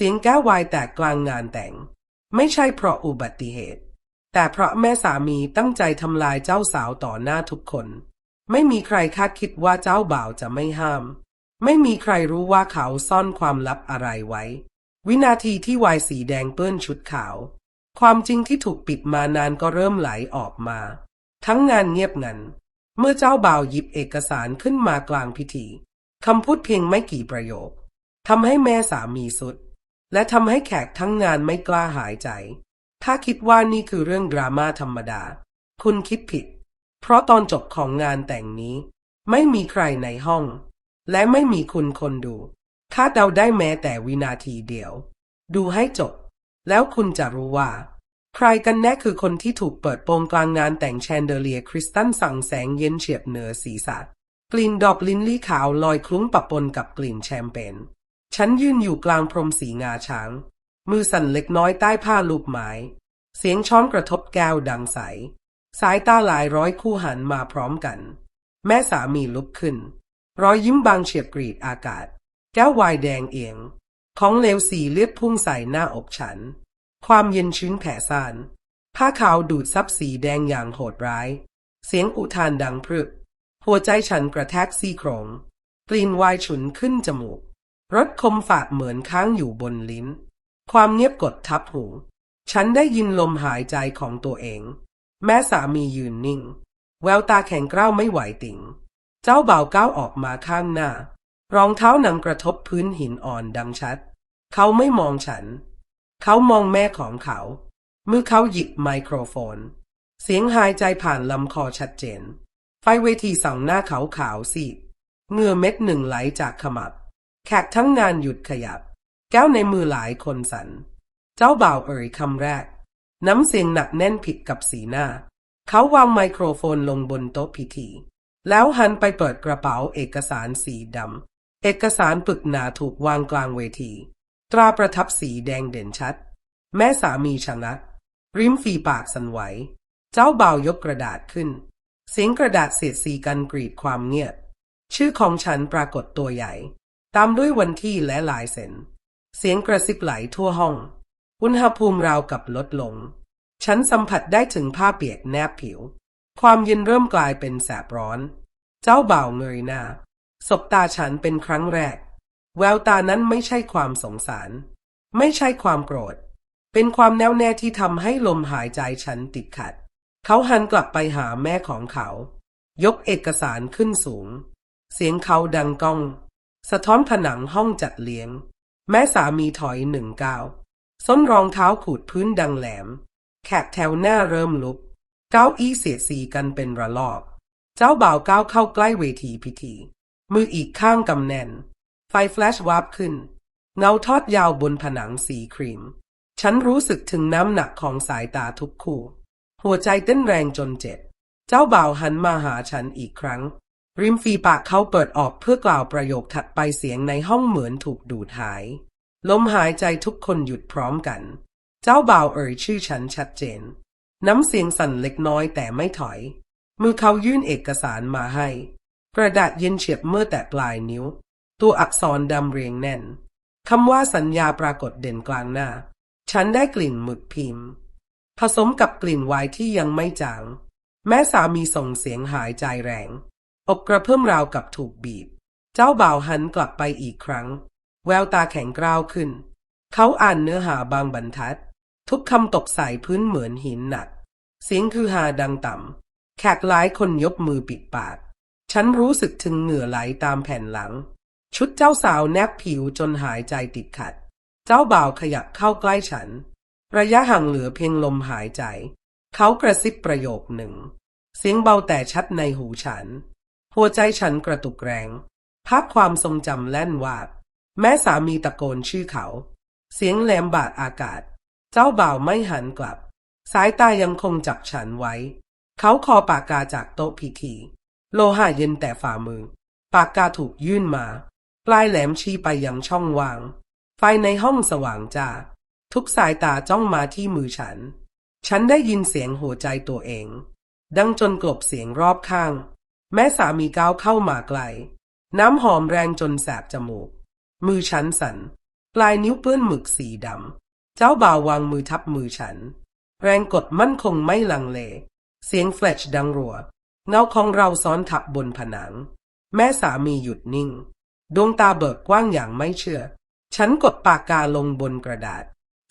เสียงแก้ววายแตกกลางงานแต่ง ไม่ใช่เพราะอุบัติเหตุ แต่เพราะแม่สามีตั้งใจทำลายเจ้าสาวต่อหน้าทุกคน ไม่มีใครคาดคิดว่าเจ้าบ่าวจะไม่ห้าม ไม่มีใครรู้ว่าเขาซ่อนความลับอะไรไว้ วินาทีที่วายสีแดงเปื้อนชุดขาว ความจริงที่ถูกปิดมานานก็เริ่มไหลออกมา ทั้งงานเงียบงัน เมื่อเจ้าบ่าวหยิบเอกสารขึ้นมากลางพิธีคำพูดเพียงไม่กี่ประโยคทำให้แม่สามีสุด และทำให้แขกทั้งงานไม่กล้าหายใจ ถ้าคิดว่านี่คือเรื่องดราม่าธรรมดา คุณคิดผิด เพราะตอนจบของงานแต่งนี้ ไม่มีใครในห้อง และไม่มีคุณคนดู ถ้าเดาได้แม้แต่วินาทีเดียว ดูให้จบ แล้วคุณจะรู้ว่า ใครกันแน่คือคนที่ถูกเปิดโปงกลางงานแต่งแชนเดอเลียคริสตัลสั่งแสงเย็นเฉียบเหนือศีรษะกลิ่นดอกลินลี่ขาวลอยคลุ้งปะปนกับกลิ่นแชมเปญ ฉันยืนอยู่กลางพรมสีงาช้าง มือสั่นเล็กน้อยใต้ผ้าลูกไม้ เสียงช้อนกระทบแก้วดังใส สายตาหลายร้อยคู่หันมาพร้อมกัน แม่สามีลุกขึ้น รอยยิ้มบางเฉียบกรีดอากาศ แก้ววายแดงเอียง ของเลวสีเลือดพุ่งใส่หน้าอกฉัน ความเย็นชื้นแผ่ซ่านผ้าขาวดูดซับสีแดงอย่างโหดร้าย เสียงอุทานดังพรึก หัวใจฉันกระแทกซี่โครงกลิ่นวายฉุนขึ้นจมูก รสคมฝาดเหมือนค้างอยู่บนลิ้น ความเงียบกดทับหู ฉันได้ยินลมหายใจของตัวเอง แม่สามียืนนิ่ง แววตาแข็งกร้าวไม่ไหวติ่ง เจ้าบ่าวก้าวออกมาข้างหน้า รองเท้าหนังกระทบพื้นหินอ่อนดังชัด เขาไม่มองฉัน เขามองแม่ของเขาเมื่อเขาหยิบไมโครโฟน เสียงหายใจผ่านลำคอชัดเจน ไฟเวทีส่องหน้าเขาขาวซีดเหงื่อเม็ดหนึ่งไหลจากขมับ แขกทั้งงานหยุดขยับ แก้วในมือหลายคนสัน เจ้าบ่าวเอ่ยคำแรก น้ำเสียงหนักแน่นผิดกับสีหน้า เขาวางไมโครโฟนลงบนโต๊ะพิธี แล้วหันไปเปิดกระเป๋าเอกสารสีดำเอกสารปึกหนาถูกวางกลางเวที ตราประทับสีแดงเด่นชัด แม่สามีชะงักริมฝีปากสันไหว เจ้าบ่าวยกกระดาษขึ้น เสียงกระดาษเสียดสีกันกรีดความเงียบ ชื่อของฉันปรากฏตัวใหญ่ ตามด้วยวันที่และลายเซ็น เสียงกระซิบไหลทั่วห้อง อุณหภูมิราวกับลดลง ฉันสัมผัสได้ถึงผ้าเปียกแนบผิว ความเย็นเริ่มกลายเป็นแสบร้อน เจ้าบ่าวเงยหน้า สบตาฉันเป็นครั้งแรก แววตานั้นไม่ใช่ความสงสาร ไม่ใช่ความโกรธ เป็นความแน่วแน่ที่ทำให้ลมหายใจฉันติดขัด เขาหันกลับไปหาแม่ของเขา ยกเอกสารขึ้นสูง เสียงเขาดังก้อง สะท้อนผนังห้องจัดเลี้ยง แม่สามีถอยหนึ่งก้าวส้นรองเท้าขูดพื้นดังแหลม แขกแถวหน้าเริ่มลุก เก้าอี้เสียดสีกันเป็นระลอก เจ้าบ่าวก้าวเข้าใกล้เวทีพิธี มืออีกข้างกำแน่น ไฟแฟลชวาบขึ้น เงาทอดยาวบนผนังสีครีม ฉันรู้สึกถึงน้ำหนักของสายตาทุกคู่ หัวใจเต้นแรงจนเจ็บ เจ้าบ่าวหันมาหาฉันอีกครั้ง ริมฝีปากเขาเปิดออกเพื่อกล่าวประโยคถัดไปเสียงในห้องเหมือนถูกดูดหาย ลมหายใจทุกคนหยุดพร้อมกัน เจ้าบ่าวเอ่ยชื่อฉันชัดเจน น้ำเสียงสั่นเล็กน้อยแต่ไม่ถอย มือเขายื่นเอกสารมาให้ กระดาษเย็นเฉียบเมื่อแต่ปลายนิ้ว ตัวอักษรดำเรียงแน่นคำว่าสัญญาปรากฏเด่นกลางหน้า ฉันได้กลิ่นหมึกพิมพ์ ผสมกับกลิ่นไวน์ที่ยังไม่จาง แม่สามีส่งเสียงหายใจแรง อกกระเพิ่มราวกับถูกบีบ เจ้าบ่าวหันกลับไปอีกครั้ง แววตาแข็งกร้าวขึ้น เขาอ่านเนื้อหาบางบรรทัด ทุกคำตกใส่พื้นเหมือนหินหนัก เสียงคือหาดังต่ำแขกหลายคนยกมือปิดปาก ฉันรู้สึกถึงเหงื่อไหลตามแผ่นหลัง ชุดเจ้าสาวแนบผิวจนหายใจติดขัด เจ้าบ่าวขยับเข้าใกล้ฉัน ระยะห่างเหลือเพียงลมหายใจ เขากระซิบประโยคหนึ่ง เสียงเบาแต่ชัดในหูฉัน หัวใจฉันกระตุกแรงภาพความทรงจำแล่นวาบแม่สามีตะโกนชื่อเขา เสียงแหลมบาดอากาศ เจ้าบ่าวไม่หันกลับ สายตายังคงจับฉันไว้ เขาคอปากกาจากโต๊ะพิธี โลหะเย็นแต่ฝ่ามือ ปากกาถูกยื่นมา ปลายแหลมชี้ไปยังช่องว่าง ไฟในห้องสว่างจ้า ทุกสายตาจ้องมาที่มือฉัน ฉันได้ยินเสียงหัวใจตัวเอง ดังจนกลบเสียงรอบข้าง แม่สามีก้าวเข้ามาไกล น้ำหอมแรงจนแสบจมูก มือฉันสั่นปลายนิ้วเปื้อนหมึกสีดำ เจ้าบ่าววางมือทับมือฉัน แรงกดมั่นคงไม่ลังเล เสียงแฟลชดังรัว เงาของเราซ้อนทับบนผนัง แม่สามีหยุดนิ่ง ดวงตาเบิกกว้างอย่างไม่เชื่อ ฉันกดปากกาลงบนกระดาษ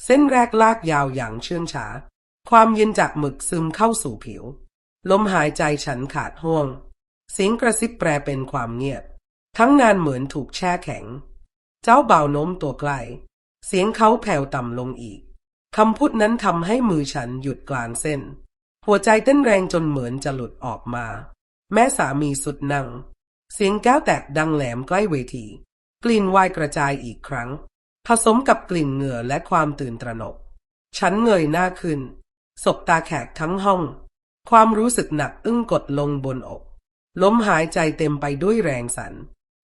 เส้นแรกลากยาวอย่างเชื่องช้า ความเย็นจากหมึกซึมเข้าสู่ผิว ลมหายใจฉันขาดห่วง เสียงกระซิบแปลเป็นความเงียบ ทั้งงานเหมือนถูกแช่แข็ง เจ้าบ่าวโน้มตัวใกล้เสียงเขาแผ่วต่ำลงอีกคำพูดนั้นทำให้มือฉันหยุดกลางเส้น หัวใจเต้นแรงจนเหมือนจะหลุดออกมา แม่สามีสุดนั่ง เสียงแก้วแตกดังแหลมใกล้เวที กลิ่นวน์กระจายอีกครั้ง ผสมกับกลิ่นเหงื่อและความตื่นตระหนก ฉันเงยหน้าขึ้น สบตาแขกทั้งห้อง ความรู้สึกหนักอึ้งกดลงบนอก ล้มหายใจเต็มไปด้วยแรงสัน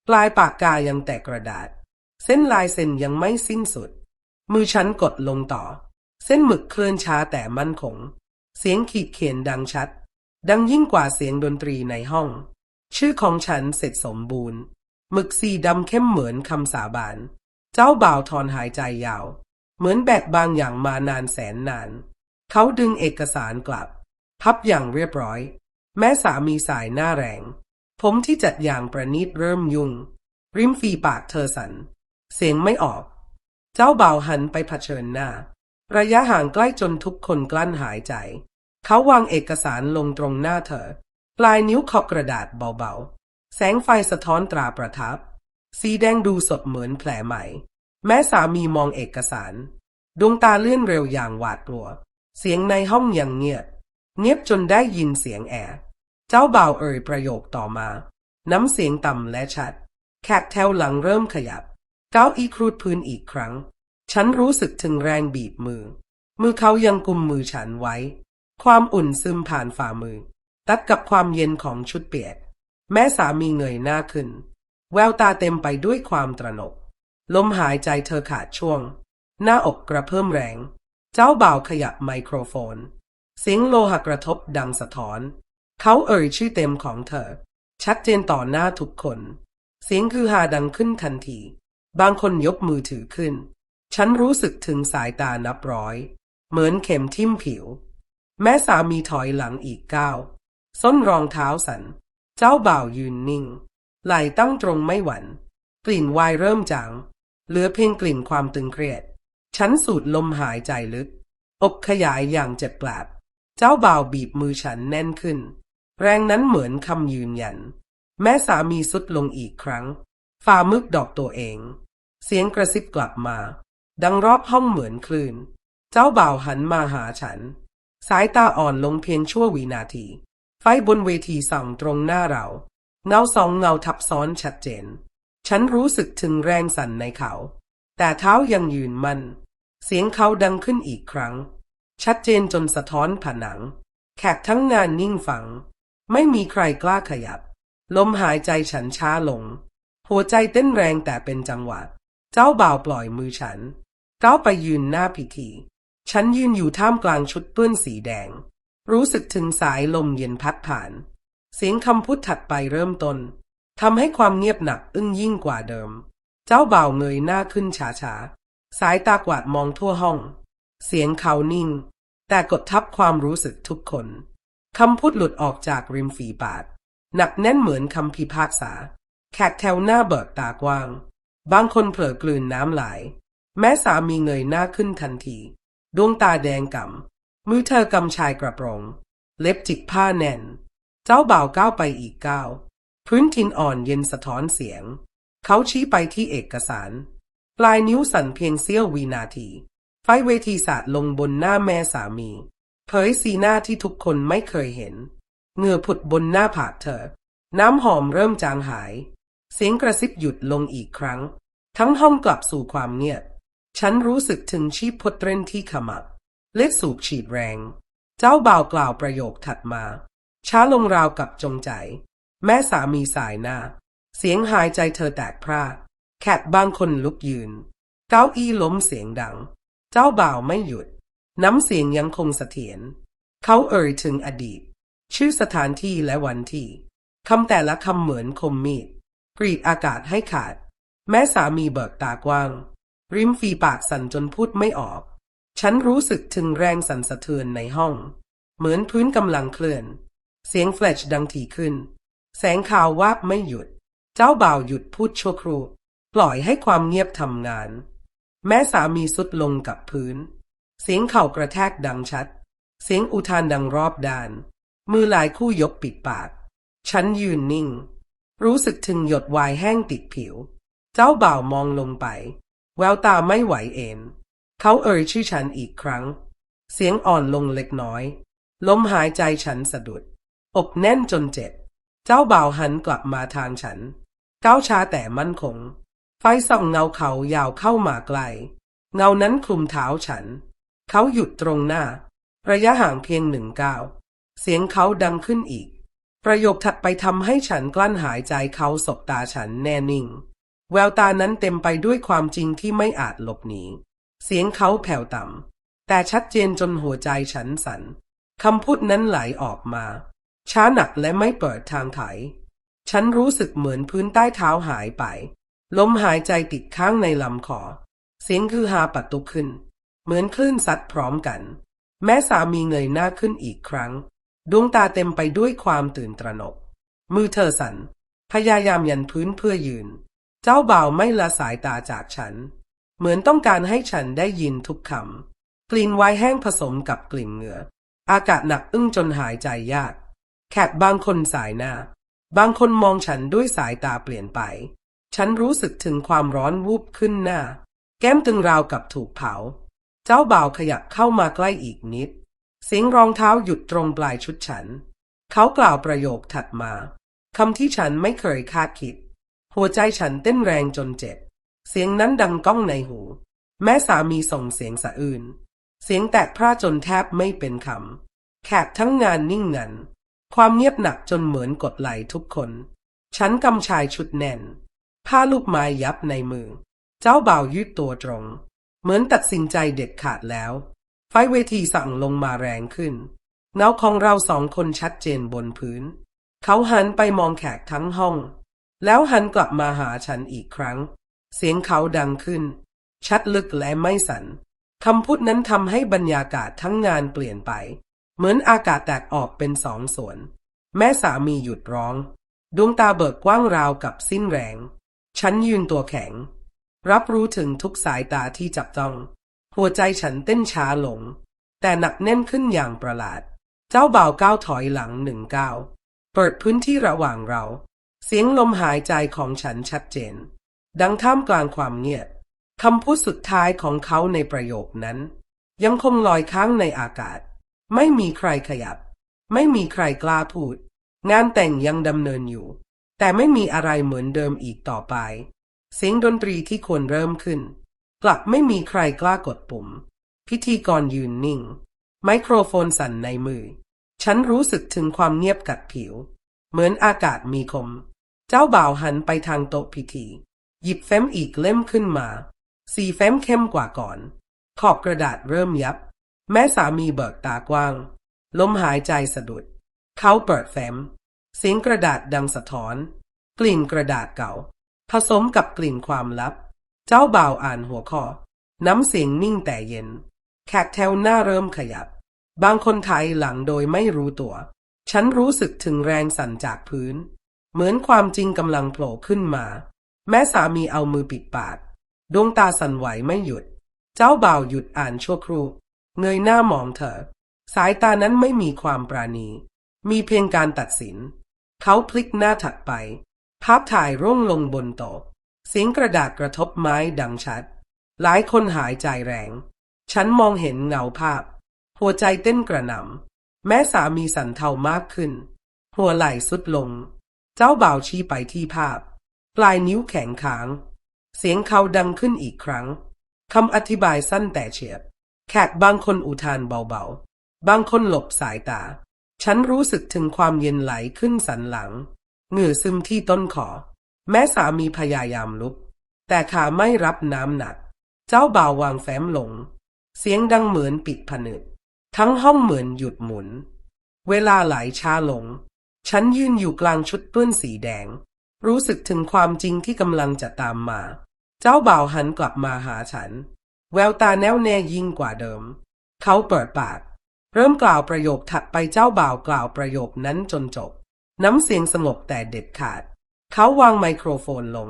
ปลายปากกายังแตกกระดาษ เส้นลายเส้นยังไม่สิ้นสุด มือฉันกดลงต่อ เส้นหมึกเคลื่อนช้าแต่มั่นคง เสียงขีดเขียนดังชัด ดังยิ่งกว่าเสียงดนตรีในห้อง ชื่อของฉันเสร็จสมบูรณ์ หมึกสีดำเข้มเหมือนคำสาบาน เจ้าบ่าวถอนหายใจยาว เหมือนแบกบางอย่างมานานแสนนาน เขาดึงเอกสารกลับ พับอย่างเรียบร้อย แม้สามีสายหน้าแรง ผมที่จัดอย่างประณีตเริ่มยุ่ง ริมฝีปากเธอสัน เสียงไม่ออก เจ้าบ่าวหันไปเผชิญหน้า ระยะห่างใกล้จนทุกคนกลั้นหายใจ เขาวางเอกสารลงตรงหน้าเธอ ปลายนิ้วขอบกระดาษเบาๆ แสงไฟสะท้อนตราประทับ สีแดงดูสดเหมือนแผลใหม่ แม้สามีมองเอกสาร ดวงตาเลื่อนเร็วอย่างหวาดกลัว เสียงในห้องยังเงียบ เงียบจนได้ยินเสียงแอร์เจ้าบ่าวเอ่ยประโยคต่อมา น้ำเสียงต่ำและชัด แขกแถวหลังเริ่มขยับ เก้าอี้ครูดพื้นอีกครั้ง ฉันรู้สึกถึงแรงบีบมือ มือเขายังกุมมือฉันไว้ ความอุ่นซึมผ่านฝ่ามือ ตัดกับความเย็นของชุดเปียก แม่สามีเงยหน้าขึ้น แววตาเต็มไปด้วยความตระหนก ลมหายใจเธอขาดช่วง หน้าอกกระเพิ่มแรง เจ้าบ่าวขยับไมโครโฟน เสียงโลหะกระทบดังสะท้อน เขาเอ่ยชื่อเต็มของเธอ ชัดเจนต่อหน้าทุกคน เสียงคือหาดังขึ้นทันที บางคนยกมือถือขึ้น ฉันรู้สึกถึงสายตานับร้อย เหมือนเข็มทิ่มผิว แม่สามีถอยหลังอีกก้าวส้นรองเท้าสัน เจ้าบ่าวยืนนิ่ง ไหล่ตั้งตรงไม่หวัน่นกลิ่นวน์เริ่มจางเหลือเพียงกลิ่นความตึงเครียด ฉันสูดลมหายใจลึก อกขยายอย่างเจ็บปวด เจ้าบ่าวบีบมือฉันแน่นขึ้น แรงนั้นเหมือนคำยืนยัน แม่สามีสุดลงอีกครั้ง ฝ่ามึกดอกตัวเอง เสียงกระซิบกลับมา ดังรอบห้องเหมือนคลื่น เจ้าบ่าวหันมาหาฉัน สายตาอ่อนลงเพียงชั่ววินาที ไฟบนเวทีส่องตรงหน้าเราเงาสองเงาทับซ้อนชัดเจน ฉันรู้สึกถึงแรงสั่นในเขา แต่เท้ายังยืนมัน่น เสียงเขาดังขึ้นอีกครั้ง ชัดเจนจนสะท้อนผนัง แขกทั้งงานนิ่งฟัง ไม่มีใครกล้าขยับ ลมหายใจฉันช้าลง หัวใจเต้นแรงแต่เป็นจังหวะ เจ้าบ่าวปล่อยมือฉันก้าวไปยืนหน้าพิธี ฉันยืนอยู่ท่ามกลางชุดเปื้อนสีแดง รู้สึกถึงสายลมเย็นพัดผ่าน เสียงคำพูดถัดไปเริ่มต้นทำให้ความเงียบหนักอึ้งยิ่งกว่าเดิม เจ้าบ่าวเงยหน้าขึ้นช้าๆ สายตากวาดมองทั่วห้อง เสียงเขานิ่ง แต่กดทับความรู้สึกทุกคนคำพูดหลุดออกจากริมฝีปาก หนักแน่นเหมือนคำพิพากษา แขกแถวหน้าเบิกตากว้าง บางคนเผลอกลืนน้ำไหล แม้สามีเงยหน้าขึ้นทันที ดวงตาแดงกำมือเธอกำชายกระโปรง เล็บจิกผ้าแน่น เจ้าบ่าวก้าวไปอีกก้าว พื้นทินอ่อนเย็นสะท้อนเสียง เขาชี้ไปที่เอกสาร ปลายนิ้วสั่นเพียงเสี้ยววินาที ไฟเวทีสาดลงบนหน้าแม่สามีเผยสีหน้าที่ทุกคนไม่เคยเห็นเหงื่อผุดบนหน้าผากเธอ น้ำหอมเริ่มจางหาย เสียงกระซิบหยุดลงอีกครั้ง ทั้งห้องกลับสู่ความเงียบ ฉันรู้สึกถึงชีพพดเต้นที่ขมับเลือดสูบฉีดแรง เจ้าบ่าวกล่าวประโยคถัดมา ช้าลงราวกับจงใจ แม่สามีสายหน้า เสียงหายใจเธอแตกพร่าแขกบางคนลุกยืน เก้าอี้ล้มเสียงดัง เจ้าบ่าวไม่หยุด น้ำเสียงยังคงเสถียรเขาเอ่ยถึงอดีต ชื่อสถานที่และวันที่คำแต่ละคำเหมือนคมมีดกรีดอากาศให้ขาด แม่สามีเบิกตากว้าง ริมฝีปากสั่นจนพูดไม่ออก ฉันรู้สึกถึงแรงสั่นสะเทือนในห้อง เหมือนพื้นกำลังเคลื่อน เสียงแฟลชดังถี่ขึ้น แสงข่าววาบไม่หยุด เจ้าบ่าวหยุดพูดชั่วครู่ ปล่อยให้ความเงียบทำงาน แม้สามีสุดลงกับพื้น เสียงเข่ากระแทกดังชัด เสียงอุทานดังรอบด้าน มือหลายคู่ยกปิดปาก ฉันยืนนิ่ง รู้สึกถึงหยดวายแห้งติดผิว เจ้าบ่าวมองลงไป แววตาไม่ไหวเอ็นเขาเอ่ยชื่อฉันอีกครั้ง เสียงอ่อนลงเล็กน้อย ลมหายใจฉันสะดุดอกแน่นจนเจ็บ เจ้าบ่าวหันกลับมาทางฉัน ก้าวช้าแต่มั่นคง ไฟส่องเงาเขายาวเข้ามาใกล เงานั้นคลุมเท้าฉัน เขาหยุดตรงหน้า ระยะห่างเพียงหนึ่งก้าว เสียงเขาดังขึ้นอีก ประโยคถัดไปทำให้ฉันกลั้นหายใจเขาสบตาฉันแน่นิ่ง แววตานั้นเต็มไปด้วยความจริงที่ไม่อาจหลบหนี เสียงเขาแผ่วต่ำ แต่ชัดเจนจนหัวใจฉันสั่นคำพูดนั้นไหลออกมา ช้าหนักและไม่เปิดทางไถฉันรู้สึกเหมือนพื้นใต้เท้าหายไป ลมหายใจติดค้างในลำคอ เสียงคือฮาปัดตุกขึ้น เหมือนคลื่นซัดพร้อมกัน แม้สามีเงยหน้าขึ้นอีกครั้ง ดวงตาเต็มไปด้วยความตื่นตระหนก มือเธอสั่นพยายามยันพื้นเพื่อยืน เจ้าบ่าวไม่ละสายตาจากฉัน เหมือนต้องการให้ฉันได้ยินทุกคำกลิ่นไวน์แห้งผสมกับกลิ่นเหงื่อ อากาศหนักอึ้งจนหายใจยาก แขกบางคนสายหน้า บางคนมองฉันด้วยสายตาเปลี่ยนไป ฉันรู้สึกถึงความร้อนวูบขึ้นหน้า แก้มตึงราวกับถูกเผา เจ้าบ่าวขยับเข้ามาใกล้อีกนิด เสียงรองเท้าหยุดตรงปลายชุดฉัน เขากล่าวประโยคถัดมาคำที่ฉันไม่เคยคาดคิด หัวใจฉันเต้นแรงจนเจ็บ เสียงนั้นดังก้องในหู แม่สามีส่งเสียงสะอื้นเสียงแตกพร่าจนแทบไม่เป็นคำแขกทั้งงานนิ่งงัน ความเงียบหนักจนเหมือนกดไหลทุกคน ฉันกำชายชุดแน่น ผ้าลูกไม้ยับในมือ เจ้าบ่าวยืดตัวตรง เหมือนตัดสินใจเด็ดขาดแล้ว ไฟเวทีสั่งลงมาแรงขึ้น เงาของเราสองคนชัดเจนบนพื้น เขาหันไปมองแขกทั้งห้อง แล้วหันกลับมาหาฉันอีกครั้ง เสียงเขาดังขึ้น ชัดลึกและไม่สัน่นคำพูดนั้นทำให้บรรยากาศทั้งงานเปลี่ยนไป เหมือนอากาศแตกออกเป็นสองส่วน แม่สามีหยุดร้อง ดวงตาเบิกกว้างราวกับสิ้นแรง ฉันยืนตัวแข็ง รับรู้ถึงทุกสายตาที่จับจ้อง หัวใจฉันเต้นช้าลง แต่หนักแน่นขึ้นอย่างประหลาด เจ้าบ่าวก้าวถอยหลังหนึ่งก้าวเปิดพื้นที่ระหว่างเรา เสียงลมหายใจของฉันชัดเจน ดังท่ามกลางความเงียบคำพูดสุดท้ายของเขาในประโยคนั้น ยังคงลอยค้างในอากาศ ไม่มีใครขยับ ไม่มีใครกล้าพูด งานแต่งยังดำเนินอยู่ แต่ไม่มีอะไรเหมือนเดิมอีกต่อไป เสียงดนตรีที่ควรเริ่มขึ้น กลับไม่มีใครกล้ากดปุ่ม พิธีกรยืนนิ่ง ไมโครโฟนสั่นในมือ ฉันรู้สึกถึงความเงียบกัดผิว เหมือนอากาศมีคม เจ้าบ่าวหันไปทางโต๊ะพิธี หยิบเฟ้มอีกเล่มขึ้นมา สีเฟ้มเข้มกว่าก่อน ขอบกระดาษเริ่มยับ แม่สามีเบิกตากว้าง ลมหายใจสะดุด เขาเปิดแฟ้ม เสียงกระดาษดังสะท้อน กลิ่นกระดาษเก่า ผสมกับกลิ่นความลับ เจ้าบ่าวอ่านหัวข้อ น้ำเสียงนิ่งแต่เย็น แขกแถวหน้าเริ่มขยับ บางคนไทยหลังโดยไม่รู้ตัว ฉันรู้สึกถึงแรงสั่นจากพื้น เหมือนความจริงกำลังโผล่ขึ้นมา แม่สามีเอามือปิดปากดวงตาสั่นไหวไม่หยุด เจ้าบ่าวหยุดอ่านชั่วครู่ เงยหน้ามองเธอ สายตานั้นไม่มีความปราณี มีเพียงการตัดสิน เขาพลิกหน้าถัดไป ภาพถ่ายร่วงลงบนโต๊ะเสียงกระดาษกระทบไม้ดังชัด หลายคนหายใจแรง ฉันมองเห็นเงาภาพ หัวใจเต้นกระหน่ำแม้สามีสันเทามากขึ้น หัวไหล่สุดลง เจ้าบ่าวชี้ไปที่ภาพ ปลายนิ้วแข็งค้าง เสียงเขาดังขึ้นอีกครั้งคำอธิบายสั้นแต่เฉียบ แขกบางคนอุทานเบาๆ บางคนหลบสายตา ฉันรู้สึกถึงความเย็นไหลขึ้นสันหลังเหงื่อซึมที่ต้นคอแม้สามีพยายามลุก แต่ขาไม่รับน้ำหนัก เจ้าบ่าววางแฟ้มลง เสียงดังเหมือนปิดผนึก ทั้งห้องเหมือนหยุดหมุน เวลาไหลช้าลง ฉันยืนอยู่กลางชุดเปื้อนสีแดง รู้สึกถึงความจริงที่กำลังจะตามมา เจ้าบ่าวหันกลับมาหาฉัน แววตาแน่วแน่ยิ่งกว่าเดิม เขาเปิดปาก เริ่มกล่าวประโยคถัดไปเจ้าบ่าวกล่าวประโยคนั้นจนจบ น้ำเสียงสงบแต่เด็ดขาด เขาวางไมโครโฟนลง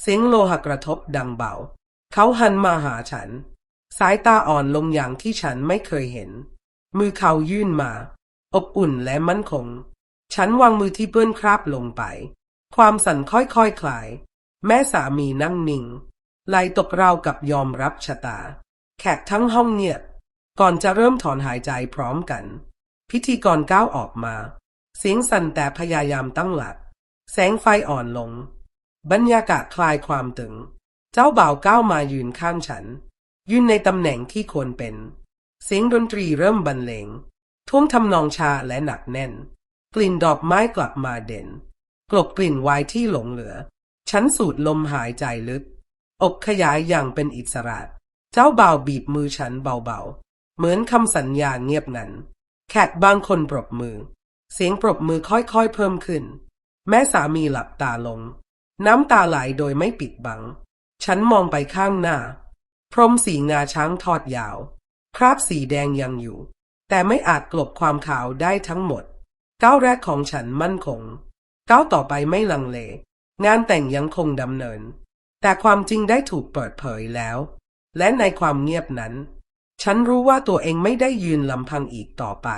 เสียงโลหะกระทบดังเบา เขาหันมาหาฉัน สายตาอ่อนลงอย่างที่ฉันไม่เคยเห็น มือเขายื่นมา อบอุ่นและมั่นคง ฉันวางมือที่เปื้อนคราบลงไป ความสั่นค่อยๆคคลาย แม่สามีนั่งนิ่งไหลตกราวกับยอมรับชะตา แขกทั้งห้องเงียบ ก่อนจะเริ่มถอนหายใจพร้อมกัน พิธีกรก้าวออกมา เสียงสั่นแต่พยายามตั้งหลัก แสงไฟอ่อนลง บรรยากาศคลายความตึง เจ้าบ่าวก้าวมายืนข้างฉัน ยืนในตำแหน่งที่ควรเป็น เสียงดนตรีเริ่มบรรเลงท่วงทำนองชาและหนักแน่น กลิ่นดอกไม้กลับมาเด่น กลบกลิ่นไวน์ที่หลงเหลือ ฉันสูดลมหายใจลึก อกขยายอย่างเป็นอิสระ เจ้าบ่าวบีบมือฉันเบาๆ เหมือนคำสัญญาเงียบงันแขกบางคนปรบมือ เสียงปรบมือค่อยๆเพิ่มขึ้น แม่สามีหลับตาลง น้ำตาไหลโดยไม่ปิดบัง ฉันมองไปข้างหน้า พรมสีงาช้างทอดยาว คราบสีแดงยังอยู่ แต่ไม่อาจกลบความขาวได้ทั้งหมด ก้าวแรกของฉันมั่นคง ก้าวต่อไปไม่ลังเล งานแต่งยังคงดำเนิน แต่ความจริงได้ถูกเปิดเผยแล้ว และในความเงียบนั้น ฉันรู้ว่าตัวเองไม่ได้ยืนลำพังอีกต่อไป